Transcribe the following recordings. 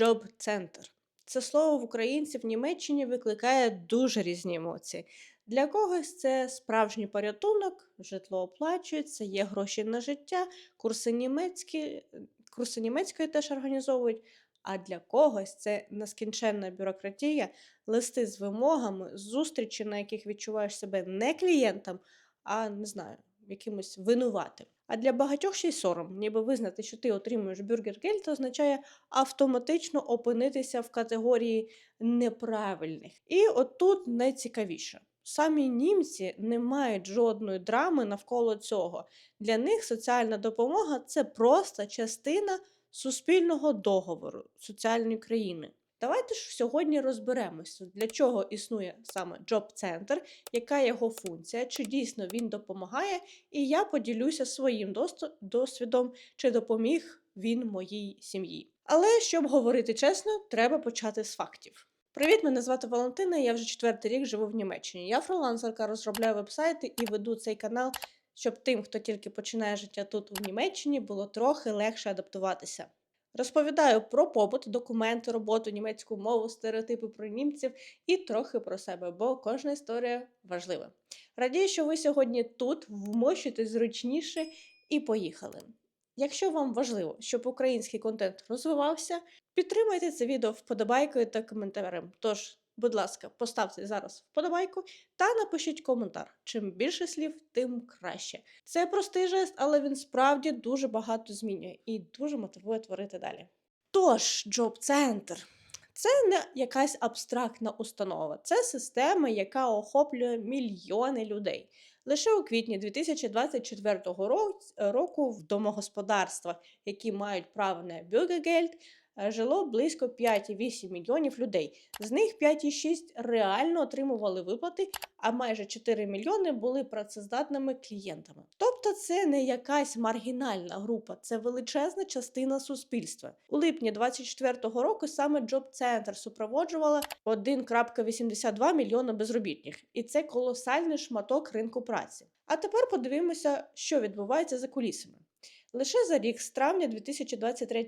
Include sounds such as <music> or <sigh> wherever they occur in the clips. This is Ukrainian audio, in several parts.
Джоб-центр. Це слово в українців в Німеччині викликає дуже різні емоції. Для когось це справжній порятунок, житло оплачується, є гроші на життя, курси німецькі, курси німецької теж організовують. А для когось це нескінченна бюрократія, листи з вимогами, зустрічі, на яких відчуваєш себе не клієнтом, а не знаю, якимось винуватим. А для багатьох ще й сором, ніби визнати, що ти отримуєш бюргергельд, означає автоматично опинитися в категорії неправильних. І отут найцікавіше. Самі німці не мають жодної драми навколо цього. Для них соціальна допомога це просто частина суспільного договору соціальної країни. Давайте ж сьогодні розберемося, для чого існує саме Джоб-центр, яка його функція, чи дійсно він допомагає, і я поділюся своїм досвідом, чи допоміг він моїй сім'ї. Але щоб говорити чесно, треба почати з фактів. Привіт, мене звати Валентина. Я вже четвертий рік живу в Німеччині. Я фрилансерка, розробляю вебсайти і веду цей канал, щоб тим, хто тільки починає життя тут у Німеччині, було трохи легше адаптуватися. Розповідаю про побут, документи, роботу, німецьку мову, стереотипи про німців і трохи про себе, бо кожна історія важлива. Радію, що ви сьогодні тут вмощуєтесь зручніше і поїхали. Якщо вам важливо, щоб український контент розвивався, підтримайте це відео вподобайкою та коментарем. Тож, будь ласка, поставте зараз вподобайку та напишіть коментар. Чим більше слів, тим краще. Це простий жест, але він справді дуже багато змінює і дуже мотивує творити далі. Тож, Джоб-центр. Це не якась абстрактна установа, це система, яка охоплює мільйони людей. Лише у квітні 2024 ро- року в домогосподарствах, які мають право на бюргергельд, е, жило близько 5,8 мільйонів людей. З них 5,6 реально отримували виплати, а майже 4 мільйони були працездатними клієнтами. Тобто це не якась маргінальна група, це величезна частина суспільства. У липні 2024 року саме Джоб-центр супроводжувала 1,82 мільйона безробітних, і це колосальний шматок ринку праці. А тепер подивимося, що відбувається за кулісами. Лише за рік з травня 2023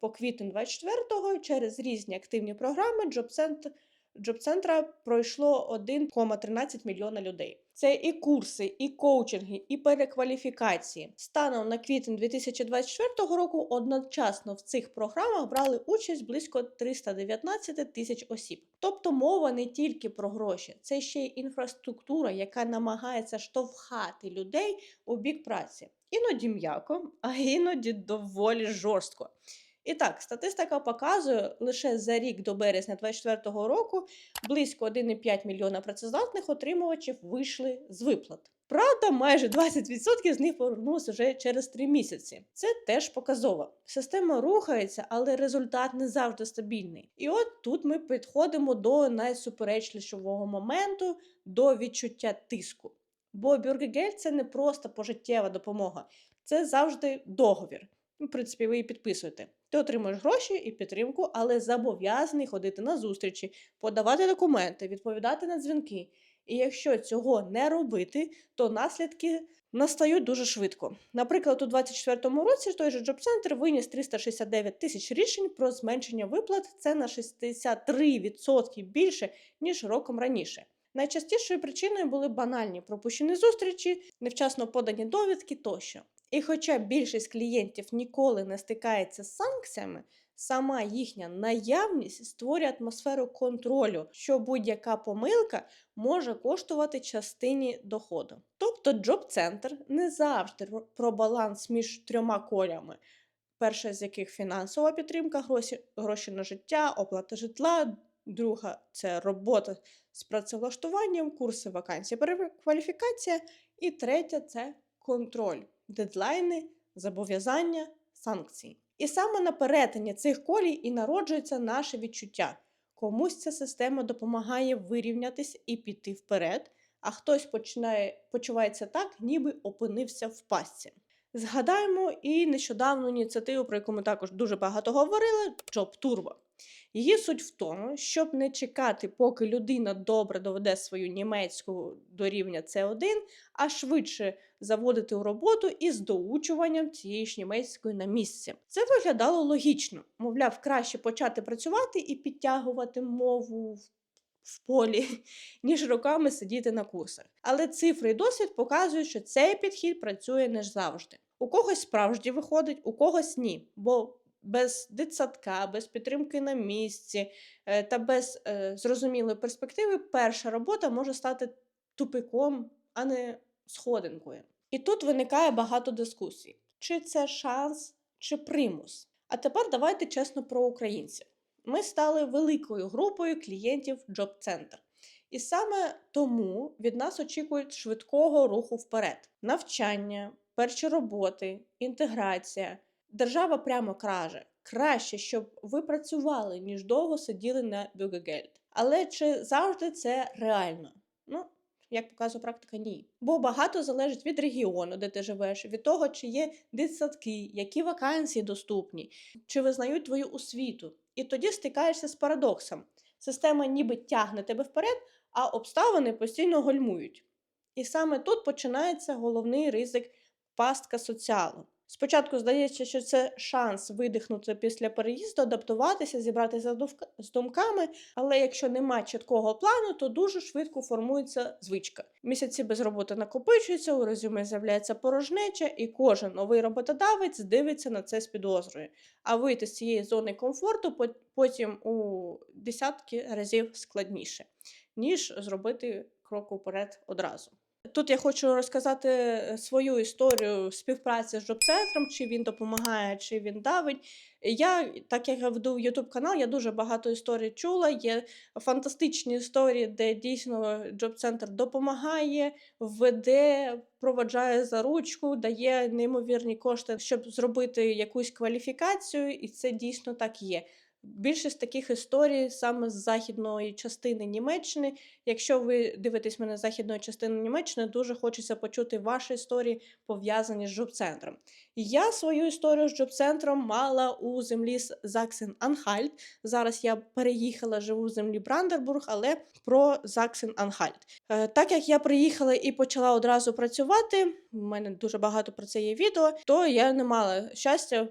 по квітень 2024 через різні активні програми Джоб-центр Джоб-центра пройшло 1,13 мільйона людей. Це і курси, і коучинги, і перекваліфікації. Станом на квітень 2024 року одночасно в цих програмах брали участь близько 319 тисяч осіб. Тобто мова не тільки про гроші, це ще й інфраструктура, яка намагається штовхати людей у бік праці. Іноді м'яко, а іноді доволі жорстко. І так, статистика показує, лише за рік до березня 2024 року близько 1,5 мільйона працездатних отримувачів вийшли з виплат. Правда, майже 20% з них повернулися вже через 3 місяці. Це теж показово. Система рухається, але результат не завжди стабільний. І от тут ми підходимо до найсуперечливішого моменту, до відчуття тиску. Бо бюргегель це не просто пожиттєва допомога, це завжди договір. В принципі, ви її підписуєте. Ти отримуєш гроші і підтримку, але зобов'язаний ходити на зустрічі, подавати документи, відповідати на дзвінки. І якщо цього не робити, то наслідки настають дуже швидко. Наприклад, у 2024 році той же Джоб-центр виніс 369 тисяч рішень про зменшення виплат. Це на 63% більше ніж роком раніше. Найчастішою причиною були банальні пропущені зустрічі, невчасно подані довідки тощо. І хоча більшість клієнтів ніколи не стикається з санкціями, сама їхня наявність створює атмосферу контролю, що будь-яка помилка може коштувати частині доходу. Тобто Джоб-центр не завжди про баланс між трьома колями. Перша з яких фінансова підтримка, гроші, гроші на життя, оплата житла. Друга це робота з працевлаштуванням, курси вакансії, перекваліфікація. І третя це контроль, дедлайни, зобов'язання, санкції. І саме на перетині цих колій і народжується наше відчуття. Комусь ця система допомагає вирівнятися і піти вперед, а хтось починає, почувається так, ніби опинився в пастці. Згадаємо і нещодавну ініціативу, про яку ми також дуже багато говорили Job Turbo. Її суть в тому, щоб не чекати, поки людина добре доведе свою німецьку до рівня С1, а швидше заводити у роботу із доучуванням цієї ж німецької на місці. Це виглядало логічно. Мовляв, краще почати працювати і підтягувати мову в- в полі, <laughs> ніж роками сидіти на курсах. Але цифри і досвід показують, що цей підхід працює не завжди. У когось справді виходить, у когось ні. Бо без дитсадка, без підтримки на місці е, та без е, зрозумілої перспективи перша робота може стати тупиком, а не сходинкою. І тут виникає багато дискусій: чи це шанс, чи примус. А тепер давайте чесно про українців. Ми стали великою групою клієнтів Job Center. І саме тому від нас очікують швидкого руху вперед: навчання, перші роботи, інтеграція. Держава прямо каже: краще, щоб ви працювали, ніж довго сиділи на бюгегельд. Але чи завжди це реально? Як показує практика, ні. Бо багато залежить від регіону, де ти живеш, від того, чи є дитсадки, які вакансії доступні, чи визнають твою освіту. І тоді стикаєшся з парадоксом. Система ніби тягне тебе вперед, а обставини постійно гальмують. І саме тут починається головний ризик пастка соціалу. Спочатку здається, що це шанс видихнути після переїзду, адаптуватися, зібратися з думками, але якщо нема чіткого плану, то дуже швидко формується звичка. Місяці без роботи накопичуються, у резюме з'являється порожнеча, і кожен новий роботодавець дивиться на це з підозрою. А вийти з цієї зони комфорту по- потім у десятки разів складніше, ніж зробити крок уперед одразу. Тут я хочу розказати е, свою історію співпраці з джоб-центром, чи він допомагає, чи він давить. Я, так як я веду YouTube канал, я дуже багато історій чула. Є фантастичні історії, де дійсно джоб-центр допомагає, веде, проваджає за ручку, дає неймовірні кошти, щоб зробити якусь кваліфікацію, і це дійсно так є. Більшість таких історій саме з західної частини Німеччини. Якщо ви дивитесь мене з західної частини Німеччини, дуже хочеться почути ваші історії, пов'язані з джоб-центром. Я свою історію з джоб-центром мала у землі Заксен Анхальт. Зараз я переїхала, живу в землі Брандербург, але про Заксен Анхальт. Е, Так як я приїхала і почала одразу працювати, у мене дуже багато про це є відео, то я не мала щастя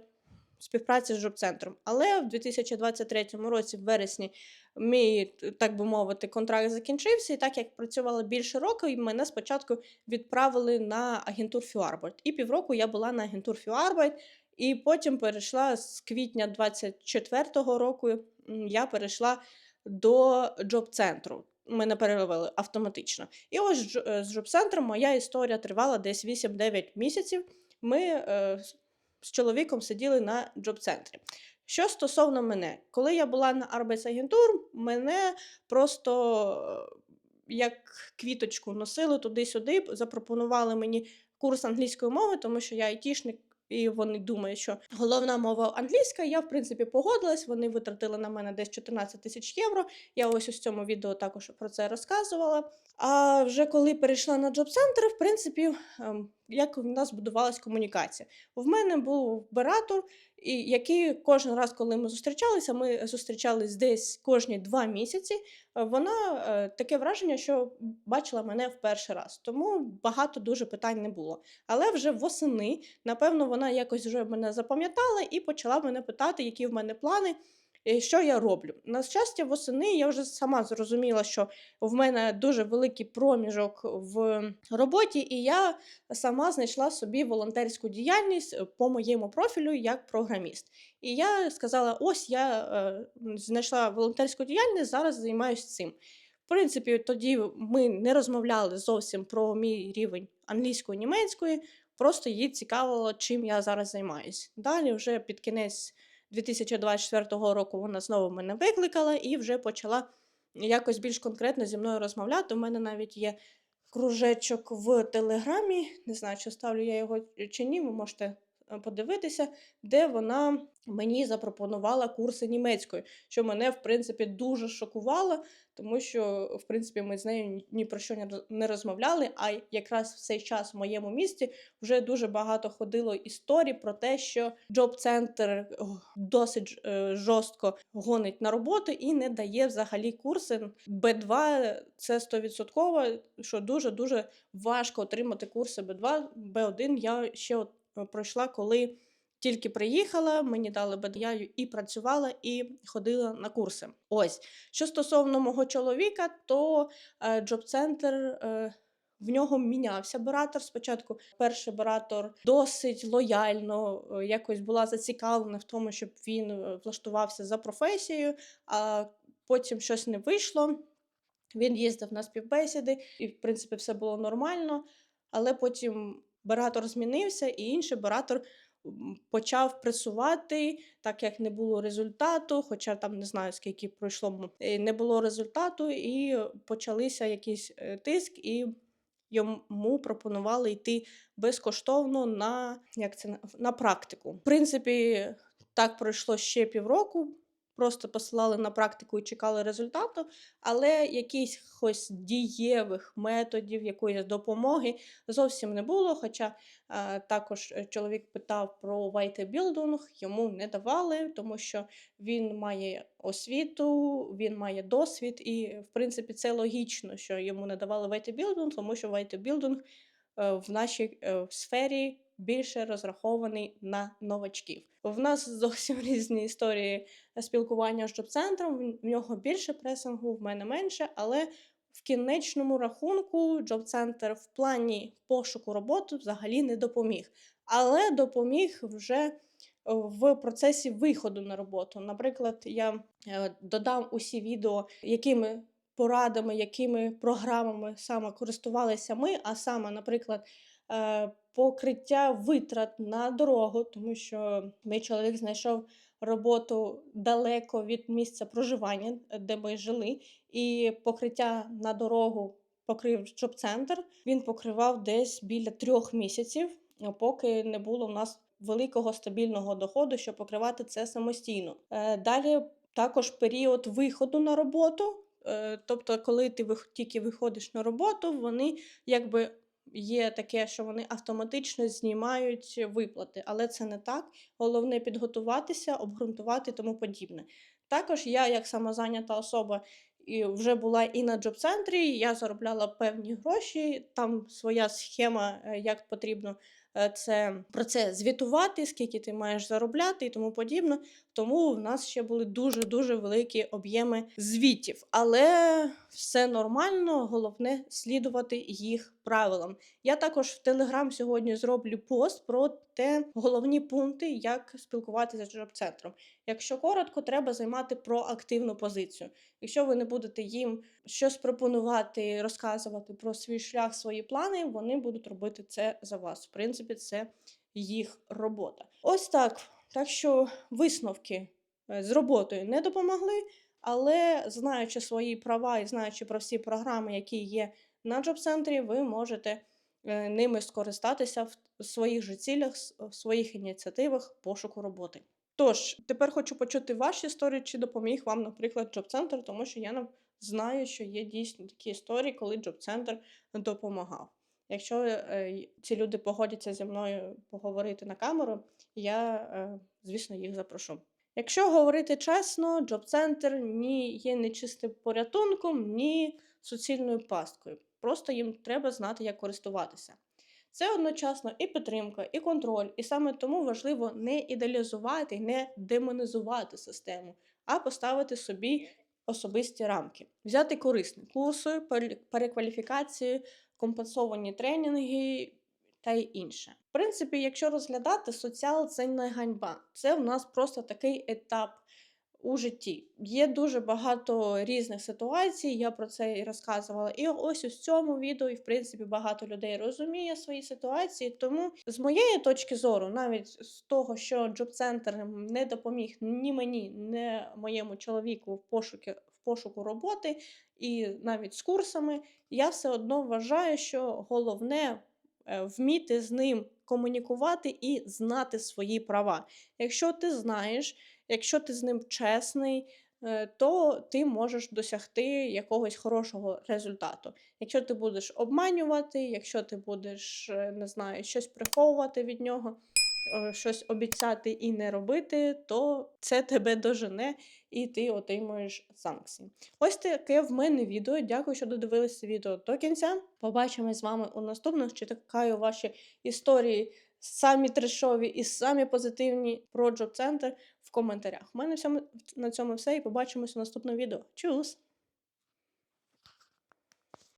співпраці з джоб-центром. Але в 2023 році, в вересні, мій, так би мовити, контракт закінчився, і так як працювала більше року, і мене спочатку відправили на агентур Фюарбайт. І півроку я була на агентур Фюарбайт, і потім перейшла з квітня 24-го року. Я перейшла до джоб-центру. Мене перевели автоматично. І ось з джоб-центром моя історія тривала десь 8-9 місяців. Ми е, з- чоловіком сиділи на джоб-центрі. Що стосовно мене, коли я була на Arbeitsagentur, мене просто е, як квіточку носили туди-сюди, запропонували мені курс англійської мови, тому що я айтішник. І вони думають, що головна мова англійська. Я, в принципі, погодилась. Вони витратили на мене десь 14 тисяч євро. Я ось у цьому відео також про це розказувала. А вже коли перейшла на джоб-центр, в принципі, ем, як у нас будувалась комунікація. В мене був оператор, який кожен раз, коли ми зустрічалися, ми зустрічались десь кожні два місяці. е, Вона е, таке враження, що бачила мене в перший раз, тому багато дуже питань не було. Але вже восени, напевно, вона якось вже мене запам'ятала і почала мене питати, які в мене плани. Що я роблю? На щастя, восени я вже сама зрозуміла, що в мене дуже великий проміжок в роботі, і я сама знайшла собі волонтерську діяльність по моєму профілю як програміст. І я сказала: ось я е, знайшла волонтерську діяльність, зараз займаюся цим. В принципі, тоді ми не розмовляли зовсім про мій рівень англійської німецької, просто їй цікавило, чим я зараз займаюся. Далі, вже під кінець 2024 року, вона знову мене викликала і вже почала якось більш конкретно зі мною розмовляти. У мене навіть є кружечок в Телеграмі. Не знаю, чи ставлю я його чи ні. Ви можете подивитися, де вона мені запропонувала курси німецької, що мене, в принципі, дуже шокувало, тому що, в принципі, ми з нею ні- про що не розмовляли. А якраз в цей час в моєму місті вже дуже багато ходило історій про те, що джоб-центр досить е, жорстко гонить на роботу і не дає взагалі курси. Б2 це 100%, що дуже дуже важко отримати курси Б2. Б1 я ще от е, пройшла, коли тільки приїхала, мені дали Б2, я і працювала, і ходила на курси. Ось що стосовно мого чоловіка, то е, джоб-центр. Е, в нього мінявся баратор. Спочатку перший баратор досить лояльно, е, якось була зацікавлена в тому, щоб він е, влаштувався за професією, а потім щось не вийшло. Він їздив на співбесіди, і, в принципі, все було нормально. Але потім баратор змінився, і інший баратор почав пресувати, так як не було результату, хоча там не знаю скільки пройшло, е, не було результату, і почалися якийсь е, тиск, і йому пропонували йти безкоштовно на, як це, на- на практику. В принципі, так пройшло ще півроку. Просто посилали на практику і чекали результату, але якихось дієвих методів, якоїсь допомоги зовсім не було. Хоча е, також чоловік питав про вайтебілдинг, йому не давали, тому що він має освіту, він має досвід, і в принципі це логічно, що йому не давали вайтебілдинг, тому що вайтебілдинг е, в нашій е, сфері більше розрахований на новачків. В нас зовсім <laughs> різні історії спілкування з джоб-центром. В нього більше пресингу, в мене менше, але в кінечному рахунку джоб-центр в плані пошуку роботи взагалі не допоміг. Але допоміг вже е, в процесі виходу на роботу. Наприклад, я е, додам усі відео, якими порадами, якими програмами саме користувалися ми, а саме, наприклад, покриття витрат на дорогу, тому що мій чоловік знайшов роботу далеко від місця проживання, е, де ми жили, і покриття на дорогу покрив джоб-центр. Він покривав десь біля трьох місяців, поки не було в нас великого стабільного доходу, щоб покривати це самостійно. Е, Далі також період виходу на роботу. е, Тобто, коли ти тільки виходиш на роботу, вони якби є таке, що вони автоматично знімають виплати, але це не так. Головне підготуватися, обґрунтувати тому подібне. Також я, як самозайнята особа, і вже була і на джоб-центрі, я заробляла певні гроші, там своя схема, е, як потрібно е, це, про це звітувати, скільки ти маєш заробляти і тому подібне. Тому в нас ще були дуже-дуже великі об'єми звітів. Але все нормально, головне слідувати їх правилам. Я також в Телеграм сьогодні зроблю пост про те головні пункти, як спілкуватися з джоб-центром. Якщо коротко, треба займати проактивну позицію. Якщо ви не будете їм щось пропонувати, розказувати про свій шлях, свої плани, вони будуть робити це за вас. В принципі, це їх робота. Ось так. Так що висновки е, з роботою не допомогли, але знаючи свої права і знаючи про всі програми, які є на джоб-центрі, ви можете е, ними скористатися в своїх же цілях, в своїх ініціативах пошуку роботи. Тож, тепер хочу почути ваші історії, чи допоміг вам, наприклад, джоб-центр, тому що я знаю, що є дійсно такі історії, коли джоб-центр допомагав. Якщо е, ці люди погодяться зі мною поговорити на камеру, я, е, звісно, їх запрошу. Якщо говорити чесно, джоб-центр ні є не чистим порятунком, ні суцільною пасткою. Просто їм треба знати, як користуватися. Це одночасно і підтримка, і контроль, і саме тому важливо не ідеалізувати, не демонізувати систему, а поставити собі особисті рамки, взяти корисні курси, пере- перекваліфікації, компенсовані тренінги та й інше. В принципі, якщо розглядати, соціал це не ганьба. Це в нас просто такий етап у житті. Є дуже багато різних ситуацій, я про це і розказувала. І ось у цьому відео, і в принципі багато людей розуміє свої ситуації. Тому, з моєї точки зору, навіть з того, що джоб-центр не допоміг ні мені, ні моєму чоловіку в пошуку, в пошуку роботи, і навіть з курсами, я все одно вважаю, що головне е, вміти з ним комунікувати і знати свої права. Якщо ти знаєш, якщо ти з ним чесний, е, то ти можеш досягти якогось хорошого результату. Якщо ти будеш обманювати, якщо ти будеш, е, не знаю, щось приховувати від нього, щось обіцяти і не робити, то це тебе дожене і ти отримуєш санкції. Ось таке в мене відео. Дякую, що додивилися відео до кінця. Побачимось з вами у наступних. Чекаю ваші історії самі трешові і самі позитивні про Джоб Центр в коментарях. У мене на цьому все і побачимось у наступному відео. Чус!